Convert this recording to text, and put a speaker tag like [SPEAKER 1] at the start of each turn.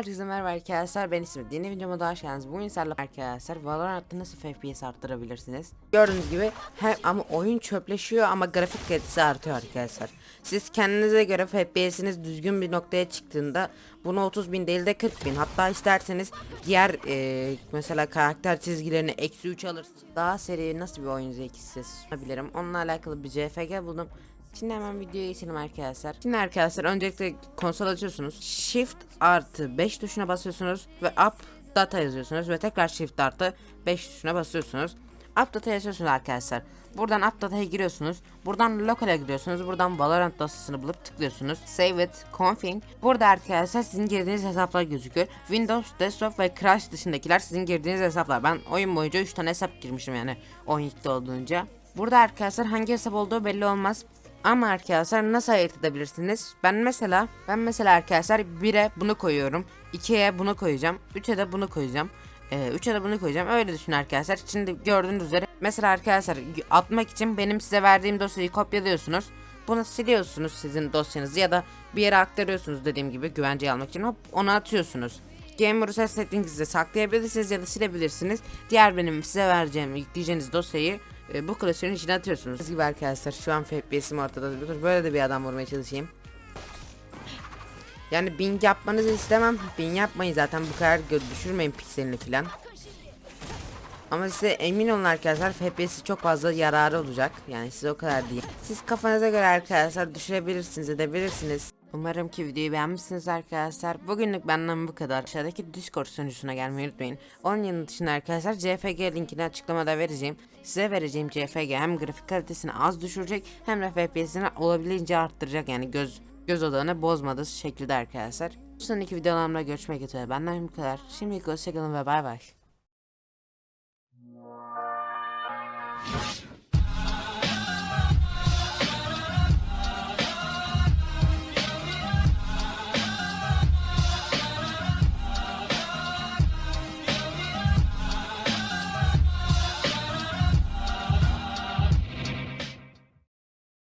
[SPEAKER 1] Herkese merhaba arkadaşlar ben ismi Yeni videoma da hoş geldiniz. Bugün sizlerle arkadaşlar Valorant'ta nasıl FPS arttırabilirsiniz? Gördüğünüz gibi hem ama oyun çöpleşiyor ama grafik kalitesi artıyor arkadaşlar. Siz kendinize göre FPS'iniz düzgün bir noktaya çıktığında bunu 30 bin değil de 40 bin hatta isterseniz diğer e, mesela karakter çizgilerini eksi 3 alırsınız. Daha seri nasıl bir oyun zevki size sunabilirim onunla alakalı bir CFG buldum. Şimdi hemen videoya geçelim arkadaşlar. Şimdi arkadaşlar öncelikle konsol açıyorsunuz. Shift artı 5 tuşuna basıyorsunuz ve up data yazıyorsunuz ve tekrar shift artı 5 tuşuna basıyorsunuz. Up data yazıyorsunuz arkadaşlar. Buradan up data'ya giriyorsunuz. Buradan local'e gidiyorsunuz. Buradan Valorant dosyasını bulup tıklıyorsunuz. Save it, config. Burada arkadaşlar sizin girdiğiniz hesaplar gözüküyor. Windows, desktop ve Crash dışındakiler sizin girdiğiniz hesaplar. Ben oyun boyunca 3 tane hesap girmişim yani oyun ilkte olduğunca. Burada arkadaşlar hangi hesap olduğu belli olmaz. Ama arkadaşlar nasıl ayırt edebilirsiniz? Ben mesela ben mesela arkadaşlar 1'e bunu koyuyorum. 2'ye bunu koyacağım. 3'e de bunu koyacağım. Ee, 3'e de bunu koyacağım. Öyle düşün arkadaşlar. Şimdi gördüğünüz üzere mesela arkadaşlar atmak için benim size verdiğim dosyayı kopyalıyorsunuz. Bunu siliyorsunuz sizin dosyanızı ya da bir yere aktarıyorsunuz dediğim gibi güvenceye almak için hop onu atıyorsunuz. Game Reset Settings'de saklayabilirsiniz ya da silebilirsiniz. Diğer benim size vereceğim yükleyeceğiniz dosyayı e, bu klasörün içine atıyorsunuz. Biz gibi arkadaşlar şu an FPS'im ortada duruyor. Böyle de bir adam vurmaya çalışayım. Yani ping yapmanızı istemem. Ping yapmayın zaten bu kadar düşürmeyin pikselini filan. Ama size emin olun arkadaşlar FPS'i çok fazla yararı olacak. Yani size o kadar değil. Siz kafanıza göre arkadaşlar düşürebilirsiniz edebilirsiniz. Umarım ki videoyu beğenmişsiniz arkadaşlar. Bugünlük benden bu kadar. Aşağıdaki Discord sunucusuna gelmeyi unutmayın. Onun yanı dışında arkadaşlar CFG linkini açıklamada vereceğim. Size vereceğim CFG hem grafik kalitesini az düşürecek hem de FPS'ini olabildiğince arttıracak. Yani göz göz odağını bozmadığı şekilde arkadaşlar. Sonraki videolarımda görüşmek üzere. Benden bu kadar. Şimdilik hoşçakalın ve bay bay.